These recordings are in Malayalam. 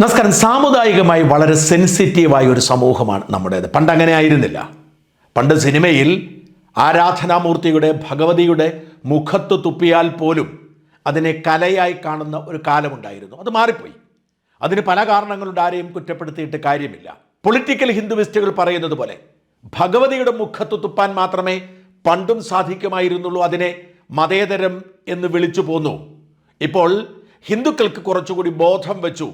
നമസ്കാരം. സാമുദായികമായി വളരെ സെൻസിറ്റീവായ ഒരു സമൂഹമാണ് നമ്മുടേത്. പണ്ട് അങ്ങനെ ആയിരുന്നില്ല. പണ്ട് സിനിമയിൽ ആരാധനാമൂർത്തിയുടെ ഭഗവതിയുടെ മുഖത്ത് തുപ്പിയാൽ പോലും അതിനെ കലയായി കാണുന്ന ഒരു കാലമുണ്ടായിരുന്നു. അത് മാറിപ്പോയി. അതിന് പല കാരണങ്ങളുണ്ട്. ആരെയും കുറ്റപ്പെടുത്തിയിട്ട് കാര്യമില്ല. പൊളിറ്റിക്കൽ ഹിന്ദുവിസ്റ്റുകൾ പറയുന്നത് പോലെ ഭഗവതിയുടെ മുഖത്ത് തുപ്പാൻ മാത്രമേ പണ്ടും സാധിക്കുമായിരുന്നുള്ളൂ. അതിനെ മതേതരം എന്ന് വിളിച്ചു പോന്നു. ഇപ്പോൾ ഹിന്ദുക്കൾക്ക് കുറച്ചുകൂടി ബോധം വെച്ചു.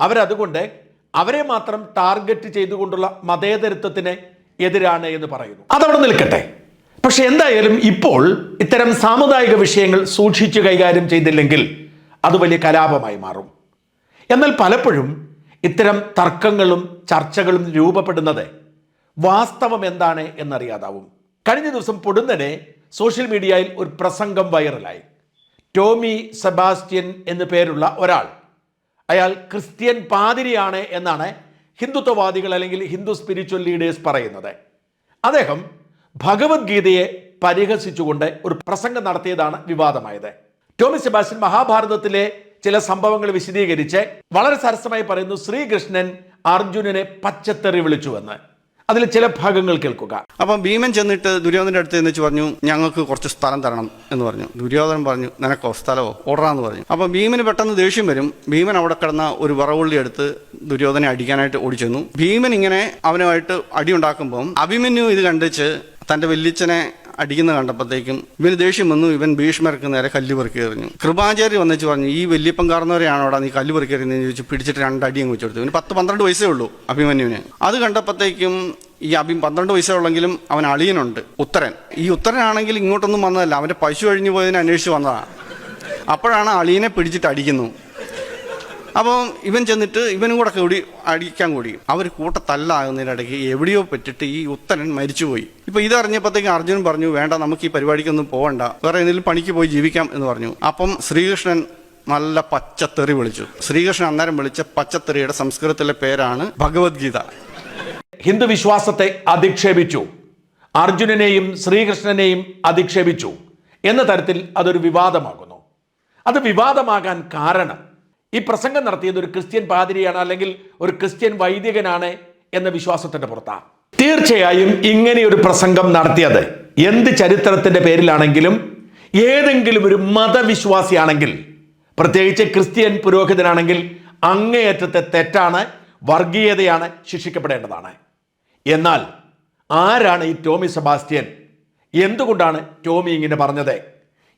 അവരതുകൊണ്ട് അവരെ മാത്രം ടാർഗറ്റ് ചെയ്തുകൊണ്ടുള്ള മതേതരത്വത്തിന് എതിരാണ് എന്ന് പറയുന്നു. അതവിടെ നിൽക്കട്ടെ. പക്ഷെ എന്തായാലും ഇപ്പോൾ ഇത്തരം സാമുദായിക വിഷയങ്ങൾ സൂക്ഷിച്ചു കൈകാര്യം ചെയ്തില്ലെങ്കിൽ അത് വലിയ കലാപമായി മാറും. എന്നാൽ പലപ്പോഴും ഇത്തരം തർക്കങ്ങളും ചർച്ചകളും രൂപപ്പെടുന്നത് വാസ്തവം എന്താണ് എന്നറിയാതാവും. കഴിഞ്ഞ ദിവസം പൊടുന്നനെ സോഷ്യൽ മീഡിയയിൽ ഒരു പ്രസംഗം വൈറലായി. ടോമി സെബാസ്റ്റ്യൻ എന്നു പേരുള്ള ഒരാൾ അയാൾ ക്രിസ്ത്യൻ പാതിരിയാണ് എന്നാണ് ഹിന്ദുത്വവാദികൾ അല്ലെങ്കിൽ ഹിന്ദു സ്പിരിച്വൽ ലീഡേഴ്സ് പറയുന്നത്. അദ്ദേഹം ഭഗവത്ഗീതയെ പരിഹസിച്ചുകൊണ്ട് ഒരു പ്രസംഗം നടത്തിയതാണ് വിവാദമായത്. ടോമി സെബാസ്റ്റ്യൻ മഹാഭാരതത്തിലെ ചില സംഭവങ്ങൾ വിശദീകരിച്ച് വളരെ സരസമായി പറയുന്നു ശ്രീകൃഷ്ണൻ അർജുനനെ പച്ചത്തെറി വിളിച്ചുവെന്ന്. അതിൽ ചില ഭാഗങ്ങൾ കേൾക്കുക. അപ്പം ഭീമൻ ചെന്നിട്ട് ദുര്യോധനന്റെ അടുത്ത് എന്ന് പറഞ്ഞു ഞങ്ങൾക്ക് കുറച്ച് സ്ഥലം തരണം എന്ന് പറഞ്ഞു. ദുര്യോധനൻ പറഞ്ഞു നിനക്കോ സ്ഥലമോ? ഓടാന്ന് പറഞ്ഞു. അപ്പം ഭീമന് പെട്ടെന്ന് ദേഷ്യം വരും. ഭീമൻ അവിടെ കിടന്ന ഒരു വറവുള്ളി എടുത്ത് ദുര്യോധനെ അടിക്കാനായിട്ട് ഓടിച്ചെന്നു. ഭീമൻ ഇങ്ങനെ അവനുമായിട്ട് അടിയുണ്ടാക്കുമ്പം അഭിമന്യു ഇത് കണ്ടിച്ച് തന്റെ വല്യച്ഛനെ അടിക്കുന്ന കണ്ടപ്പോഴത്തേക്കും ഇവന് ദേഷ്യം വന്നു. ഇവൻ ഭീഷ്മർക്ക് നേരെ കല്ല് പെറുക്കി എറിഞ്ഞു. കൃപാചാരി വന്നിച്ച് പറഞ്ഞു ഈ വലിയപ്പം കാർന്നവരെയാണ് അവിടെ നീ കല്ല് പെറുക്കി എറിഞ്ഞെന്ന് ചോദിച്ചു പിടിച്ചിട്ട് രണ്ടടി അങ്ങ് വെച്ചെടുത്തു. ഇവന് പത്ത് പന്ത്രണ്ട് വയസ്സേ ഉള്ളൂ അഭിമന്യുവിന്. അത് കണ്ടപ്പോഴത്തേക്കും ഈ അഭി പന്ത്രണ്ട് വയസ്സേ ഉള്ളെങ്കിലും അവൻ അളിയനുണ്ട് ഉത്തരൻ. ഈ ഉത്തരനാണെങ്കിൽ ഇങ്ങോട്ടൊന്നും വന്നതല്ല. അവന്റെ പശു കഴിഞ്ഞു പോയതിനെ അന്വേഷിച്ച് വന്നതാണ് അപ്പോഴാണ് അളിയനെ പിടിച്ചിട്ട് അടിക്കുന്നു. അപ്പം ഇവൻ ചെന്നിട്ട് ഇവനും കൂടെ കൂടി അടിക്കാൻ കൂടി. അവർ കൂട്ടത്തല്ലാകുന്നതിനിടയ്ക്ക് എവിടെയോ പറ്റിട്ട് ഈ ഉത്തരൻ മരിച്ചുപോയി. ഇപ്പൊ ഇതറിഞ്ഞപ്പോഴത്തേക്കും അർജുനൻ പറഞ്ഞു വേണ്ട നമുക്ക് ഈ പരിപാടിക്കൊന്നും പോകണ്ട വേറെ എന്തെങ്കിലും പണിക്ക് പോയി ജീവിക്കാം എന്ന് പറഞ്ഞു. അപ്പം ശ്രീകൃഷ്ണൻ നല്ല പച്ചത്തെറി വിളിച്ചു. ശ്രീകൃഷ്ണൻ അന്നേരം വിളിച്ച പച്ചത്തെറിയുടെ സംസ്കൃതത്തിലെ പേരാണ് ഭഗവത്ഗീത. ഹിന്ദു വിശ്വാസത്തെ അധിക്ഷേപിച്ചു. അർജുനനെയും ശ്രീകൃഷ്ണനെയും അധിക്ഷേപിച്ചു. എന്ന തരത്തിൽ അതൊരു വിവാദമാകുന്നു. അത് വിവാദമാകാൻ കാരണം ഈ പ്രസംഗം നടത്തിയത് ഒരു ക്രിസ്ത്യൻ പാതിരിയാണ് അല്ലെങ്കിൽ ഒരു ക്രിസ്ത്യൻ വൈദികനാണ് എന്ന വിശ്വാസത്തിന്റെ പുറത്താണ്. തീർച്ചയായും ഇങ്ങനെ ഒരു പ്രസംഗം നടത്തിയത് എന്ത് ചരിത്രത്തിന്റെ പേരിലാണെങ്കിലും ഏതെങ്കിലും ഒരു മതവിശ്വാസിയാണെങ്കിൽ പ്രത്യേകിച്ച് ക്രിസ്ത്യൻ പുരോഹിതനാണെങ്കിൽ അങ്ങേയറ്റത്തെ തെറ്റാണ് വർഗീയതയാണ് ശിക്ഷിക്കപ്പെടേണ്ടതാണ്. എന്നാൽ ആരാണ് ഈ ടോമി സെബാസ്റ്റ്യൻ? എന്തുകൊണ്ടാണ് ടോമി ഇങ്ങനെ പറഞ്ഞത്?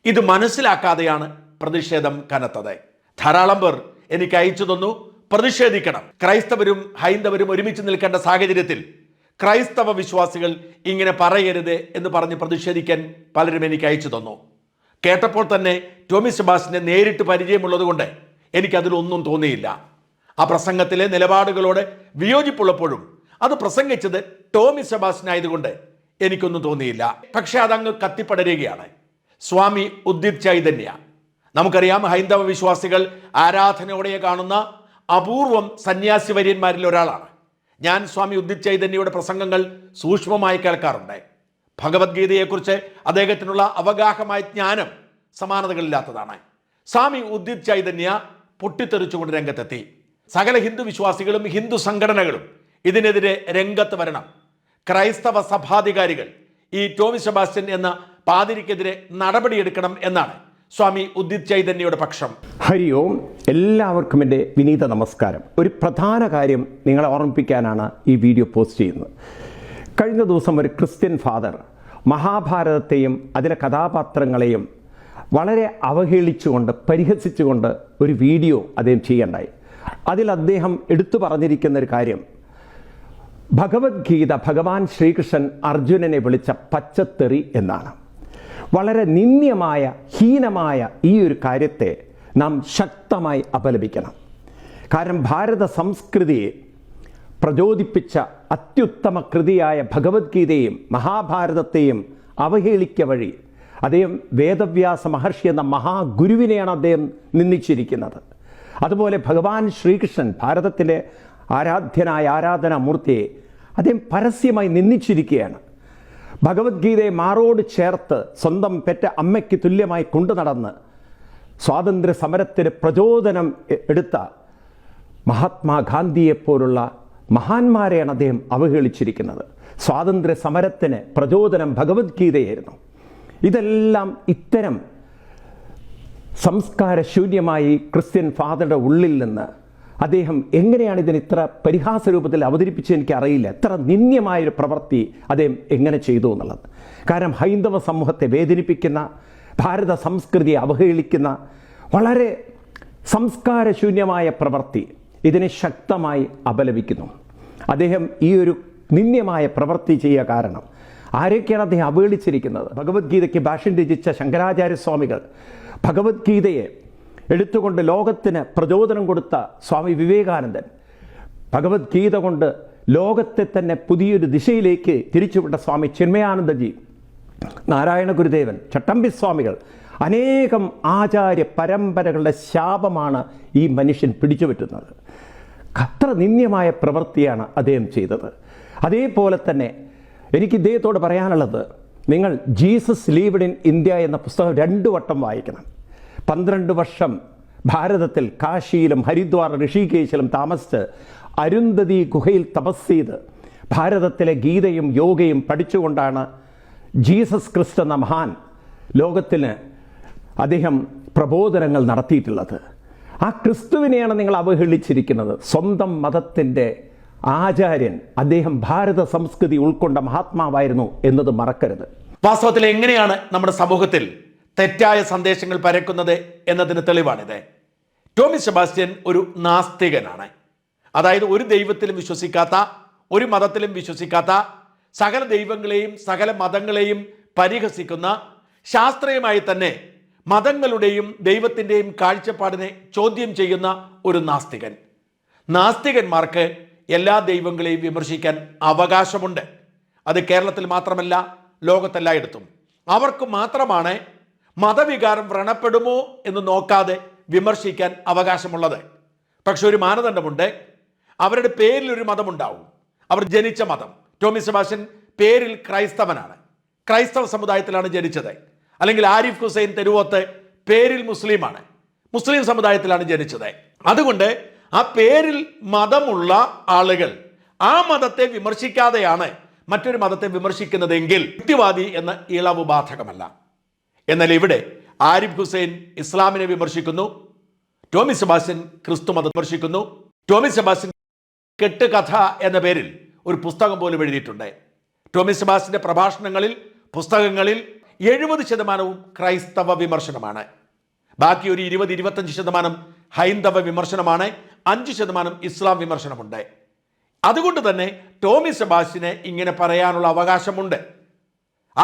ഇത് മനസ്സിലാക്കാതെയാണ് പ്രതിഷേധം കനത്തത്. ധാരാളം പേർ എനിക്ക് അയച്ചു തന്നു. പ്രതിഷേധിക്കണം. ക്രൈസ്തവരും ഹൈന്ദവരും ഒരുമിച്ച് നിൽക്കേണ്ട സാഹചര്യത്തിൽ ക്രൈസ്തവ വിശ്വാസികൾ ഇങ്ങനെ പറയരുത് എന്ന് പറഞ്ഞ് പ്രതിഷേധിക്കാൻ പലരും എനിക്ക് അയച്ചു തന്നു. കേട്ടപ്പോൾ തന്നെ ടോമി സെബാസ്റ്റിനെ നേരിട്ട് പരിചയമുള്ളതുകൊണ്ട് എനിക്കതിലൊന്നും തോന്നിയില്ല. ആ പ്രസംഗത്തിലെ നിലപാടുകളോട് വിയോജിപ്പുള്ളപ്പോഴും അത് പ്രസംഗിച്ചത് ടോമി സെബാസ്റ്റ്യൻ എനിക്കൊന്നും തോന്നിയില്ല. പക്ഷെ അതങ്ങ് കത്തിപ്പടരുകയാണ്. സ്വാമി ഉദ്ദിത് ചൈതന്യ നമുക്കറിയാം ഹൈന്ദവ വിശ്വാസികൾ ആരാധനയോടെ കാണുന്ന അപൂർവം സന്യാസി വര്യന്മാരിൽ ഒരാളാണ്. ഞാൻ സ്വാമി ഉദ്ദിത് ചൈതന്യയുടെ പ്രസംഗങ്ങൾ സൂക്ഷ്മമായി കേൾക്കാറുണ്ട്. ഭഗവത്ഗീതയെക്കുറിച്ച് അദ്ദേഹത്തിനുള്ള അവഗാഹമായ ജ്ഞാനം സമാനതകളില്ലാത്തതാണ്. സ്വാമി ഉദ്ദിത് ചൈതന്യ പൊട്ടിത്തെറിച്ചുകൊണ്ട് രംഗത്തെത്തി. സകല ഹിന്ദു വിശ്വാസികളും ഹിന്ദു സംഘടനകളും ഇതിനെതിരെ രംഗത്ത് വരണം. ക്രൈസ്തവ സഭാധികാരികൾ ഈ ടോമി സെബാസ്റ്റ്യൻ എന്ന പാതിരിക്കെതിരെ നടപടിയെടുക്കണം എന്നാണ് സ്വാമി ഉദിത് ചൈതന്യയുടെ പക്ഷം. ഹരി ഓം. എല്ലാവർക്കും എന്റെ വിനീത നമസ്കാരം. ഒരു പ്രധാന കാര്യം നിങ്ങളെ ഓർമ്മിപ്പിക്കാനാണ് ഈ വീഡിയോ പോസ്റ്റ് ചെയ്യുന്നത്. കഴിഞ്ഞ ദിവസം ഒരു ക്രിസ്ത്യൻ ഫാദർ മഹാഭാരതത്തെയും അതിലെ കഥാപാത്രങ്ങളെയും വളരെ അവഹേളിച്ചുകൊണ്ട് പരിഹസിച്ചുകൊണ്ട് ഒരു വീഡിയോ അദ്ദേഹം ചെയ്യണ്ടായി. അതിൽ അദ്ദേഹം എടുത്തു പറഞ്ഞിരിക്കുന്ന ഒരു കാര്യം ഭഗവത്ഗീത ഭഗവാൻ ശ്രീകൃഷ്ണൻ അർജുനനെ വിളിച്ച പച്ചത്തെറി എന്നാണ്. വളരെ നിന്ദ്യമായ ഹീനമായ ഈ ഒരു കാര്യത്തെ നാം ശക്തമായി അപലപിക്കണം. കാരണം ഭാരത സംസ്കൃതിയെ പ്രചോദിപ്പിച്ച അത്യുത്തമ കൃതിയായ ഭഗവത്ഗീതയും മഹാഭാരതത്തെയും അവഹേളിക്ക വഴി അദ്ദേഹം വേദവ്യാസ മഹർഷി എന്ന മഹാഗുരുവിനെയാണ് അദ്ദേഹം നിന്ദിച്ചിരിക്കുന്നത്. അതുപോലെ ഭഗവാൻ ശ്രീകൃഷ്ണൻ ഭാരതത്തിലെ ആരാധ്യനായ ആരാധനാമൂർത്തിയെ അദ്ദേഹം പരസ്യമായി നിന്ദിച്ചിരിക്കുകയാണ്. ഭഗവത്ഗീതയെ മാറോട് ചേർത്ത് സ്വന്തം പെറ്റ അമ്മയ്ക്ക് തുല്യമായി കൊണ്ടു നടന്ന് സ്വാതന്ത്ര്യ സമരത്തിന് പ്രചോദനം എടുത്ത മഹാത്മാഗാന്ധിയെപ്പോലുള്ള മഹാന്മാരെയാണ് അദ്ദേഹം അവഹേളിച്ചിരിക്കുന്നത്. സ്വാതന്ത്ര്യ സമരത്തിന് പ്രചോദനം ഭഗവത്ഗീതയായിരുന്നു. ഇതെല്ലാം ഇത്തരം സംസ്കാരശൂന്യമായി ക്രിസ്ത്യൻ ഫാദറുടെ ഉള്ളിൽ നിന്ന് അദ്ദേഹം എങ്ങനെയാണ് ഇതിന് ഇത്ര പരിഹാസ രൂപത്തിൽ അവതരിപ്പിച്ചത് എനിക്ക് അറിയില്ല എത്ര നിന്ദ്യമായൊരു പ്രവൃത്തി അദ്ദേഹം എങ്ങനെ ചെയ്തു എന്നുള്ളത്. കാരണം ഹൈന്ദവ സമൂഹത്തെ വേദനിപ്പിക്കുന്ന ഭാരത സംസ്കൃതിയെ അവഹേളിക്കുന്ന വളരെ സംസ്കാരശൂന്യമായ പ്രവൃത്തി ഇതിനെ ശക്തമായി അപലപിക്കുന്നു. അദ്ദേഹം ഈ ഒരു നിന്ദ്യമായ പ്രവൃത്തി ചെയ്യുക കാരണം ആരൊക്കെയാണ് അദ്ദേഹം അവഹേളിച്ചിരിക്കുന്നത്? ഭഗവത്ഗീതയ്ക്ക് ഭാഷ്യം രചിച്ച ശങ്കരാചാര്യസ്വാമികൾ ഭഗവത്ഗീതയെ എടുത്തുകൊണ്ട് ലോകത്തിന് പ്രചോദനം കൊടുത്ത സ്വാമി വിവേകാനന്ദൻ ഭഗവത്ഗീത കൊണ്ട് ലോകത്തെ തന്നെ പുതിയൊരു ദിശയിലേക്ക് തിരിച്ചുവിട്ട സ്വാമി ചിന്മയാനന്ദജി നാരായണ ഗുരുദേവൻ ചട്ടമ്പി സ്വാമികൾ അനേകം ആചാര്യ പരമ്പരകളുടെ ശാപമാണ് ഈ മനുഷ്യൻ പിടിച്ചുപറ്റുന്നത്. അത്ര നിന്ദ്യമായ പ്രവൃത്തിയാണ് അദ്ദേഹം ചെയ്തത്. അതേപോലെ തന്നെ എനിക്ക് ഇദ്ദേഹത്തോട് പറയാനുള്ളത് നിങ്ങൾ ജീസസ് ലീവ്ഡ് ഇൻ ഇന്ത്യ എന്ന പുസ്തകം രണ്ടു വട്ടം വായിക്കണം. പന്ത്രണ്ട് വർഷം ഭാരതത്തിൽ കാശിയിലും ഹരിദ്വാർ ഋഷികേശിലും താമസിച്ച് അരുന്ധതി ഗുഹയിൽ തപസ് ചെയ്ത് ഭാരതത്തിലെ ഗീതയും യോഗയും പഠിച്ചുകൊണ്ടാണ് ജീസസ് ക്രിസ്തു എന്ന മഹാൻ ലോകത്തിന് അദ്ദേഹം പ്രബോധനങ്ങൾ നടത്തിയിട്ടുള്ളത്. ആ ക്രിസ്തുവിനെയാണ് നിങ്ങൾ അവഹേളിച്ചിരിക്കുന്നത്. സ്വന്തം മതത്തിന്റെ ആചാര്യൻ അദ്ദേഹം ഭാരത സംസ്കൃതി ഉൾക്കൊണ്ട മഹാത്മാവായിരുന്നു എന്നത് മറക്കരുത്. വാസ്തവത്തിൽ എങ്ങനെയാണ് നമ്മുടെ സമൂഹത്തിൽ തെറ്റായ സന്ദേശങ്ങൾ പരക്കുന്നത് എന്നതിന് തെളിവാണിത്. ടോമി സെബാസ്റ്റ്യൻ ഒരു നാസ്തികനാണ്. അതായത് ഒരു ദൈവത്തിലും വിശ്വസിക്കാത്ത ഒരു മതത്തിലും വിശ്വസിക്കാത്ത സകല ദൈവങ്ങളെയും സകല മതങ്ങളെയും പരിഹസിക്കുന്ന ശാസ്ത്രീയമായി തന്നെ മതങ്ങളുടെയും ദൈവത്തിന്റെയും കാഴ്ചപ്പാടിനെ ചോദ്യം ചെയ്യുന്ന ഒരു നാസ്തികൻ. നാസ്തികന്മാർക്ക് എല്ലാ ദൈവങ്ങളെയും വിമർശിക്കാൻ അവകാശമുണ്ട്. അത് കേരളത്തിൽ മാത്രമല്ല ലോകത്തെല്ലായിടത്തും. അവർക്ക് മാത്രമാണ് മതവികാരം വ്രണപ്പെടുമോ എന്ന് നോക്കാതെ വിമർശിക്കാൻ അവകാശമുള്ളത്. പക്ഷെ ഒരു മാനദണ്ഡമുണ്ട്. അവരുടെ പേരിൽ ഒരു മതമുണ്ടാവും. അവർ ജനിച്ച മതം. ടോമി സെബാസ്റ്റ്യൻ പേരിൽ ക്രൈസ്തവനാണ്. ക്രൈസ്തവ സമുദായത്തിലാണ് ജനിച്ചത്. അല്ലെങ്കിൽ ആരിഫ് ഹുസൈൻ തെരുവോത്ത് പേരിൽ മുസ്ലിമാണ്. മുസ്ലിം സമുദായത്തിലാണ് ജനിച്ചത്. അതുകൊണ്ട് ആ പേരിൽ മതമുള്ള ആളുകൾ ആ മതത്തെ വിമർശിക്കാതെയാണ് മറ്റൊരു മതത്തെ വിമർശിക്കുന്നതെങ്കിൽ യുക്തിവാദി എന്ന ഇളവ് ബാധകമല്ല എന്നാൽ ഇവിടെ ആരിഫ് ഹുസൈൻ ഇസ്ലാമിനെ വിമർശിക്കുന്നു. ടോമി സെബാസ്റ്റ്യൻ ക്രിസ്തു മതം വിമർശിക്കുന്നു. ടോമി സെബാസ്റ്റ്യൻ കെട്ടുകഥ എന്ന പേരിൽ ഒരു പുസ്തകം പോലും എഴുതിയിട്ടുണ്ട്. ടോമി സെബാസിന്റെ പ്രഭാഷണങ്ങളിൽ പുസ്തകങ്ങളിൽ എഴുപത് ശതമാനവും ക്രൈസ്തവ വിമർശനമാണ്. ബാക്കി ഒരു ഇരുപത് ഇരുപത്തഞ്ച് ശതമാനം ഹൈന്ദവ വിമർശനമാണ്. അഞ്ച് ശതമാനം ഇസ്ലാം വിമർശനമുണ്ട്. അതുകൊണ്ട് തന്നെ ടോമി സെബാസ്റ്റ്യനെ ഇങ്ങനെ പറയാനുള്ള അവകാശമുണ്ട്.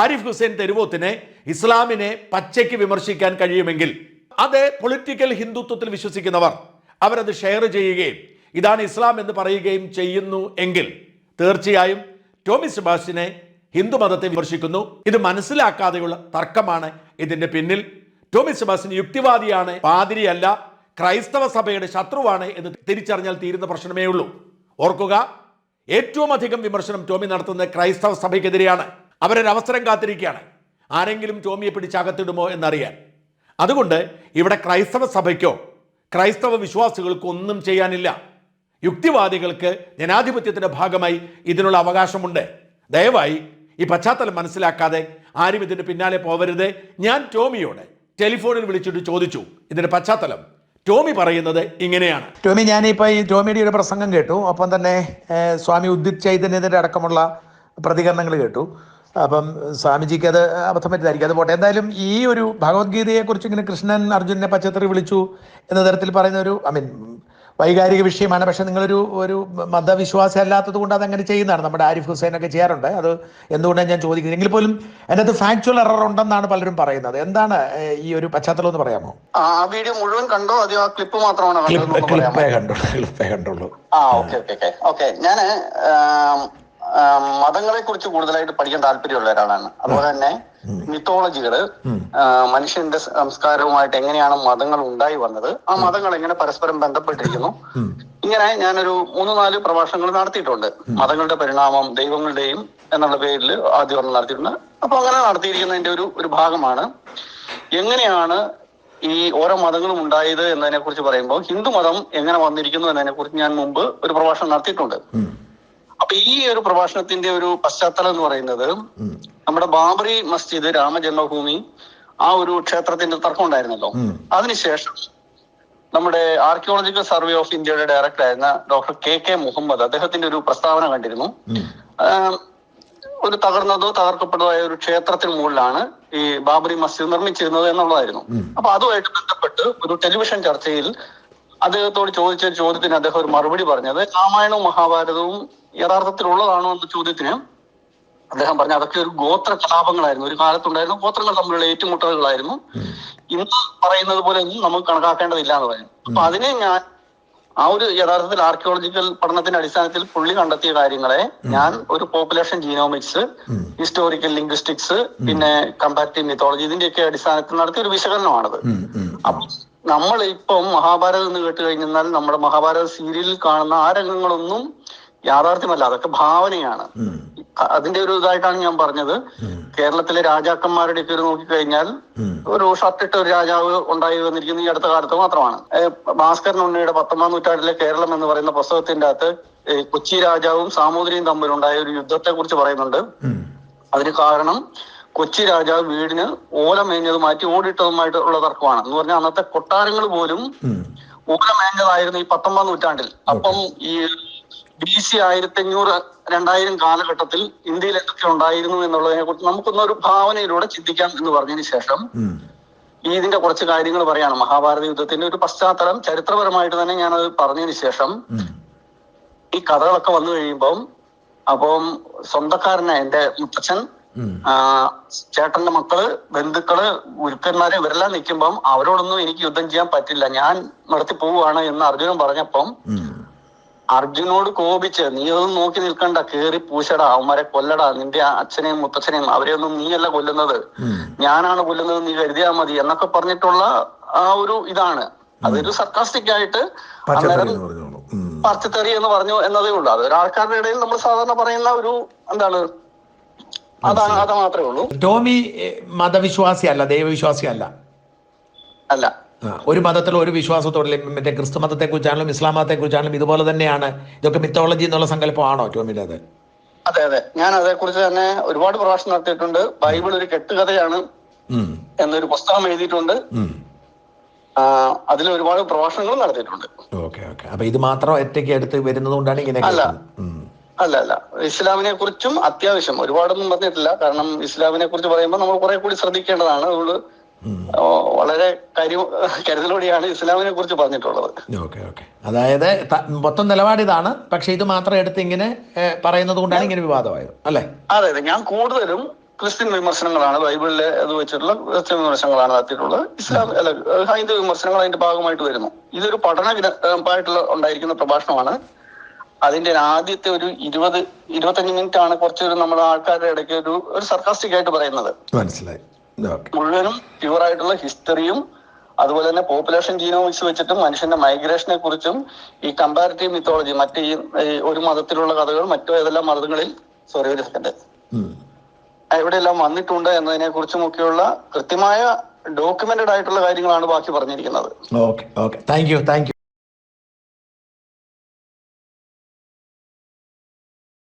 ആരിഫ് ഹുസൈൻ തെരുവോത്തിനെ ഇസ്ലാമിനെ പച്ചയ്ക്ക് വിമർശിക്കാൻ കഴിയുമെങ്കിൽ അത് പൊളിറ്റിക്കൽ ഹിന്ദുത്വത്തിൽ വിശ്വസിക്കുന്നവർ അവരത് ഷെയർ ചെയ്യുകയും ഇതാണ് ഇസ്ലാം എന്ന് പറയുകയും ചെയ്യുന്നു എങ്കിൽ തീർച്ചയായും ടോമി സെബാസ്റ്റ്യനെ ഹിന്ദു മതത്തെ വിമർശിക്കുന്നു. ഇത് മനസ്സിലാക്കാതെയുള്ള തർക്കമാണ് ഇതിന്റെ പിന്നിൽ. ടോമി സെബാസ്റ്റ്യൻ യുക്തിവാദിയാണ് പാതിരിയല്ല ക്രൈസ്തവ സഭയുടെ ശത്രുവാണ് എന്ന് തിരിച്ചറിഞ്ഞാൽ തീരുന്ന പ്രശ്നമേ ഉള്ളൂ ഓർക്കുക ഏറ്റവും അധികം വിമർശനം ടോമി നടത്തുന്നത് ക്രൈസ്തവ സഭയ്ക്കെതിരെയാണ്. അവരൊരു അവസരം കാത്തിരിക്കുകയാണ്. ആരെങ്കിലും ടോമിയെ പിടിച്ചകത്തിടുമോ എന്നറിയാൻ. അതുകൊണ്ട് ഇവിടെ ക്രൈസ്തവ സഭയ്ക്കോ ക്രൈസ്തവ വിശ്വാസികൾക്കോ ഒന്നും ചെയ്യാനില്ല. യുക്തിവാദികൾക്ക് ജനാധിപത്യത്തിന്റെ ഭാഗമായി ഇതിനുള്ള അവകാശമുണ്ട്. ദയവായി ഈ പശ്ചാത്തലം മനസ്സിലാക്കാതെ ആരും ഇതിന്റെ പിന്നാലെ പോവരുത്. ഞാൻ ടോമിയോട് ടെലിഫോണിൽ വിളിച്ചിട്ട് ചോദിച്ചു. ഇതിന്റെ പശ്ചാത്തലം. ടോമി പറയുന്നത് ഇങ്ങനെയാണ്. ടോമി ഞാനിപ്പോൾ ഈ ടോമിയുടെ ഒരു പ്രസംഗം കേട്ടു. ഒപ്പം തന്നെ സ്വാമി ഉദിത് ചൈതന്യത്തിന്റെ അടക്കമുള്ള പ്രതികരണങ്ങൾ കേട്ടു. അപ്പം സ്വാമിജിക്ക് അത് അബദ്ധം പറ്റിയതായിരിക്കും. അത് പോട്ടെ. എന്തായാലും ഈ ഒരു ഭഗവത്ഗീതയെക്കുറിച്ച് ഇങ്ങനെ കൃഷ്ണൻ അർജുനെ പച്ചത്തറി വിളിച്ചു എന്ന തരത്തിൽ പറയുന്ന ഒരു ഐ മീൻ വൈകാരിക വിഷയമാണ്. പക്ഷെ നിങ്ങളൊരു ഒരു മതവിശ്വാസി അല്ലാത്തത് കൊണ്ട് അതങ്ങനെ ചെയ്യുന്നതാണ്. നമ്മുടെ ആരിഫ് ഹുസൈൻ ഒക്കെ ചെയ്യാറുണ്ട്. അത് എന്തുകൊണ്ടാണ് ഞാൻ ചോദിക്കുന്നത്? എങ്കിൽ പോലും അതിനകത്ത് ഫാക്ച്വൽ എറർ ഉണ്ടെന്നാണ് പലരും പറയുന്നത്. എന്താണ് ഈ ഒരു പശ്ചാത്തലം എന്ന് പറയാമോ? ആ വീഡിയോ മുഴുവൻ കണ്ടോ? അതോ ആ ക്ലിപ്പ് മാത്രമാണോ ക്ലിപ്പേ കണ്ടുള്ളൂ ക്ലിപ്പേ കണ്ടുള്ളൂ. ആ ഓക്കെ ഓക്കെ ഓക്കെ. ഓക്കെ ഞാൻ മതങ്ങളെ കുറിച്ച് കൂടുതലായിട്ട് പഠിക്കാൻ താല്പര്യമുള്ള ഒരാളാണ് അതുപോലെ തന്നെ മിത്തോളജികൾ മനുഷ്യന്റെ സംസ്കാരവുമായിട്ട് എങ്ങനെയാണ് മതങ്ങൾ ഉണ്ടായി വന്നത് ആ മതങ്ങൾ എങ്ങനെ പരസ്പരം ബന്ധപ്പെട്ടിരിക്കുന്നു. ഇങ്ങനെ ഞാനൊരു മൂന്ന് നാല് പ്രഭാഷണങ്ങൾ നടത്തിയിട്ടുണ്ട്. മതങ്ങളുടെ പരിണാമം ദൈവങ്ങളുടെയും എന്നുള്ള പേരിൽ ആദ്യം ഒന്ന് നടത്തിയിട്ടുണ്ട്. അപ്പൊ അങ്ങനെ നടത്തിയിരിക്കുന്നതിന്റെ ഒരു ഒരു ഭാഗമാണ്. എങ്ങനെയാണ് ഈ ഓരോ മതങ്ങളും ഉണ്ടായത് എന്നതിനെ കുറിച്ച് പറയുമ്പോൾ ഹിന്ദു മതം എങ്ങനെ വന്നിരിക്കുന്നു എന്നതിനെ കുറിച്ച് ഞാൻ മുമ്പ് ഒരു പ്രഭാഷണം നടത്തിയിട്ടുണ്ട്. അപ്പൊ ഈ ഒരു പ്രഭാഷണത്തിന്റെ ഒരു പശ്ചാത്തലം എന്ന് പറയുന്നത് നമ്മുടെ ബാബറി മസ്ജിദ് രാമജന്മഭൂമി ആ ഒരു ക്ഷേത്രത്തിന്റെ തർക്കം ഉണ്ടായിരുന്നല്ലോ. അതിനുശേഷം നമ്മുടെ ആർക്കിയോളജിക്കൽ സർവേ ഓഫ് ഇന്ത്യയുടെ ഡയറക്ടർ ആയിരുന്ന ഡോക്ടർ കെ കെ മുഹമ്മദ് അദ്ദേഹത്തിന്റെ ഒരു പ്രസ്താവന കണ്ടിരുന്നു. ഒരു തകർന്നതോ തകർക്കപ്പെട്ടതോ ആയ ഒരു ക്ഷേത്രത്തിന് മുകളിലാണ് ഈ ബാബറി മസ്ജിദ് നിർമ്മിച്ചിരുന്നത് എന്നുള്ളതായിരുന്നു. അപ്പൊ അതുമായിട്ട് ബന്ധപ്പെട്ട് ഒരു ടെലിവിഷൻ ചർച്ചയിൽ അദ്ദേഹത്തോട് ചോദിച്ച ചോദ്യത്തിന് അദ്ദേഹം ഒരു മറുപടി പറഞ്ഞത് രാമായണവും മഹാഭാരതവും യഥാർത്ഥത്തിലുള്ളതാണോ എന്ന ചോദ്യത്തിന് അദ്ദേഹം പറഞ്ഞു അതൊക്കെ ഒരു ഗോത്ര കലാപങ്ങളായിരുന്നു. ഒരു കാലത്തുണ്ടായിരുന്നു ഗോത്രങ്ങൾ തമ്മിലുള്ള ഏറ്റുമുട്ടലുകളായിരുന്നു. ഇന്ന് പറയുന്നത് പോലെ ഒന്നും നമുക്ക് കണക്കാക്കേണ്ടതില്ല എന്ന് പറയുന്നു. അപ്പൊ അതിനെ ഞാൻ ആ ഒരു യഥാർത്ഥത്തിൽ ആർക്കിയോളജിക്കൽ പഠനത്തിന്റെ അടിസ്ഥാനത്തിൽ പുള്ളി കണ്ടെത്തിയ കാര്യങ്ങളെ ഞാൻ ഒരു പോപ്പുലേഷൻ ജീനോമിക്സ് ഹിസ്റ്റോറിക്കൽ ലിംഗ്വിസ്റ്റിക്സ് പിന്നെ കമ്പാരിറ്റീവ് മിത്തോളജി ഇതിന്റെയൊക്കെ അടിസ്ഥാനത്തിൽ നടത്തിയ ഒരു വിശകലനമാണത്. അപ്പൊ നമ്മൾ ഇപ്പം മഹാഭാരതം എന്ന് കേട്ട് കഴിഞ്ഞാൽ നമ്മുടെ മഹാഭാരത സീരിയലിൽ കാണുന്ന ആ രംഗങ്ങളൊന്നും യാഥാർത്ഥ്യമല്ല. അതൊക്കെ ഭാവനയാണ്. അതിന്റെ ഒരു ഇതായിട്ടാണ് ഞാൻ പറഞ്ഞത്. കേരളത്തിലെ രാജാക്കന്മാരുടെ ഒക്കെ നോക്കിക്കഴിഞ്ഞാൽ ഒരു ഷർട്ടിട്ട ഒരു രാജാവ് ഉണ്ടായി വന്നിരിക്കുന്ന ഈ അടുത്ത കാലത്ത് മാത്രമാണ്. ഭാസ്കരൻ ഉണ്ണിയുടെ പത്തൊമ്പതാം നൂറ്റാണ്ടിലെ കേരളം എന്ന് പറയുന്ന പുസ്തകത്തിന്റെ അകത്ത് കൊച്ചി രാജാവും സാമൂതിരിയും തമ്മിലുണ്ടായ ഒരു യുദ്ധത്തെ കുറിച്ച് പറയുന്നുണ്ട്. അതിന് കാരണം കൊച്ചി രാജാവ് വീടിന് ഓല മേഞ്ഞത് മാറ്റി ഓടിട്ടതുമായിട്ടുള്ള തർക്കമാണ്. എന്ന് പറഞ്ഞാൽ അന്നത്തെ കൊട്ടാരങ്ങൾ പോലും ഓല മേഞ്ഞതായിരുന്നു ഈ പത്തൊമ്പതാം നൂറ്റാണ്ടിൽ. അപ്പം ഈ ബി സി ആയിരത്തി അഞ്ഞൂറ് രണ്ടായിരം കാലഘട്ടത്തിൽ ഇന്ത്യയിൽ എന്തൊക്കെ ഉണ്ടായിരുന്നു എന്നുള്ളതിനെ കുറിച്ച് നമുക്കൊന്നൊരു ഭാവനയിലൂടെ ചിന്തിക്കാം എന്ന് പറഞ്ഞതിന് ശേഷം ഇതിന്റെ കുറച്ച് കാര്യങ്ങൾ പറയാണ്. മഹാഭാരത യുദ്ധത്തിന്റെ ഒരു പശ്ചാത്തലം ചരിത്രപരമായിട്ട് തന്നെ ഞാനത് പറഞ്ഞതിന് ശേഷം ഈ കഥകളൊക്കെ വന്നു കഴിയുമ്പം അപ്പം സ്വന്തക്കാരനെ എന്റെ മുത്തച്ഛൻ ആ, ചേട്ടന്റെ മക്കൾ ബന്ധുക്കൾ ഗുരുക്കന്മാര് ഇവരെല്ലാം നിൽക്കുമ്പം അവരോടൊന്നും എനിക്ക് യുദ്ധം ചെയ്യാൻ പറ്റില്ല. ഞാൻ നടത്തി പോവുകയാണ് എന്ന് അർജുനൻ പറഞ്ഞപ്പം അർജുനോട് കോപിച്ച് നീ ഒന്നും നോക്കി നിൽക്കണ്ട. കേറി പൂശടാ അവന്മാരെ കൊല്ലടാ നിന്റെ അച്ഛനെയും മുത്തച്ഛനെയും അവരെയൊന്നും നീയല്ല കൊല്ലുന്നത്. ഞാനാണ് കൊല്ലുന്നത് നീ കരുതിയാ മതി എന്നൊക്കെ പറഞ്ഞിട്ടുള്ള ആ ഒരു ഇതാണ്. അതൊരു സർക്കാസ്റ്റിക് ആയിട്ട് അന്നേരം പച്ചത്തെറി എന്ന് പറഞ്ഞു എന്നതേ ഉള്ളൂ. അത് ഒരാൾക്കാരുടെ ഇടയിൽ നമ്മൾ സാധാരണ പറയുന്ന ഒരു എന്താണ്? അതാണ് അത് മാത്രമേ ഉള്ളൂ. ടോമി എ, മതവിശ്വാസിയല്ല ദൈവവിശ്വാസിയല്ല. അല്ല. ആ, ഒരു മതത്തിൽ ഒരു വിശ്വാസത്തോടെ മറ്റേ ക്രിസ്തു മതത്തെ കുറിച്ചാണെങ്കിലും ഇസ്ലാം മതത്തെ കുറിച്ചാണെങ്കിലും ഇതുപോലെ തന്നെയാണ്. ഇതൊക്കെ മിത്തോളജി എന്നുള്ള സങ്കല്പമാണോ ടോമിന്റെത് അതെ അതെ. ഞാൻ അതേക്കുറിച്ച് തന്നെ ഒരുപാട് പ്രഭാഷണം നടത്തിയിട്ടുണ്ട്. ബൈബിൾ ഒരു കെട്ടുകഥയാണ് എന്നൊരു പുസ്തകം എഴുതിയിട്ടുണ്ട്. അതിൽ ഒരുപാട് പ്രഭാഷണങ്ങൾ നടത്തിയിട്ടുണ്ട്. Okay okay. അപ്പൊ ഇത് മാത്രം ഒറ്റയ്ക്ക് എടുത്ത് വരുന്നത് കൊണ്ടാണ് ഇങ്ങനെ അല്ല. അല്ല അല്ല. ഇസ്ലാമിനെ കുറിച്ചും അത്യാവശ്യം. ഒരുപാടൊന്നും പറഞ്ഞിട്ടില്ല. കാരണം ഇസ്ലാമിനെ കുറിച്ച് പറയുമ്പോൾ നമ്മൾ കുറെ കൂടി ശ്രദ്ധിക്കേണ്ടതാണ്. അതുകൊണ്ട് വളരെ കരു കരുതലോടെയാണ് ഇസ്ലാമിനെ കുറിച്ച് പറഞ്ഞിട്ടുള്ളത്. Okay okay. അതായത് മൊത്തം നിലപാട് ഇതാണ്. പക്ഷെ ഇത് മാത്രം എടുത്ത് ഇങ്ങനെ പറയുന്നത് കൊണ്ടാണ് ഇങ്ങനെ വിവാദമായത്. അല്ലേ? അതെ അതെ. ഞാൻ കൂടുതലും ക്രിസ്ത്യൻ വിമർശനങ്ങളാണ് ബൈബിളിലെ അത് വെച്ചിട്ടുള്ള ക്രിസ്ത്യൻ വിമർശനങ്ങളാണ് നടത്തിയിട്ടുള്ളത്. ഇസ്ലാം അല്ല ഹൈന്ദവ വിമർശനങ്ങൾ അതിന്റെ ഭാഗമായിട്ട് വരുന്നു. ഇതൊരു പഠന ആയിട്ടുള്ള ഉണ്ടായിരിക്കുന്ന പ്രഭാഷണമാണ്. അതിന്റെ ആദ്യത്തെ ഒരു ഇരുപത് ഇരുപത്തഞ്ച് മിനിറ്റ് ആണ് കുറച്ചൊരു നമ്മുടെ ആൾക്കാരുടെ ഇടയ്ക്ക് ഒരു ഒരു സർക്കാസ്റ്റിക് ആയിട്ട് പറയുന്നത്. മനസ്സിലായി. മുഴുവനും പ്യൂർ ആയിട്ടുള്ള ഹിസ്റ്ററിയും അതുപോലെ തന്നെ പോപ്പുലേഷൻ ജീനോമിക്സ് വെച്ചിട്ടും മനുഷ്യന്റെ മൈഗ്രേഷനെ കുറിച്ചും ഈ കമ്പാരിറ്റീവ് മിത്തോളജി മറ്റ് ഈ ഒരു മതത്തിലുള്ള കഥകൾ മറ്റു ഏതെല്ലാം മതങ്ങളിൽ സോറി ഒരു സെക്കൻഡ് എവിടെയെല്ലാം വന്നിട്ടുണ്ട് എന്നതിനെ കുറിച്ചും ഒക്കെയുള്ള കൃത്യമായ ഡോക്യുമെന്റഡ് ആയിട്ടുള്ള കാര്യങ്ങളാണ് ബാക്കി പറഞ്ഞിരിക്കുന്നത്. Okay okay. Thank you thank you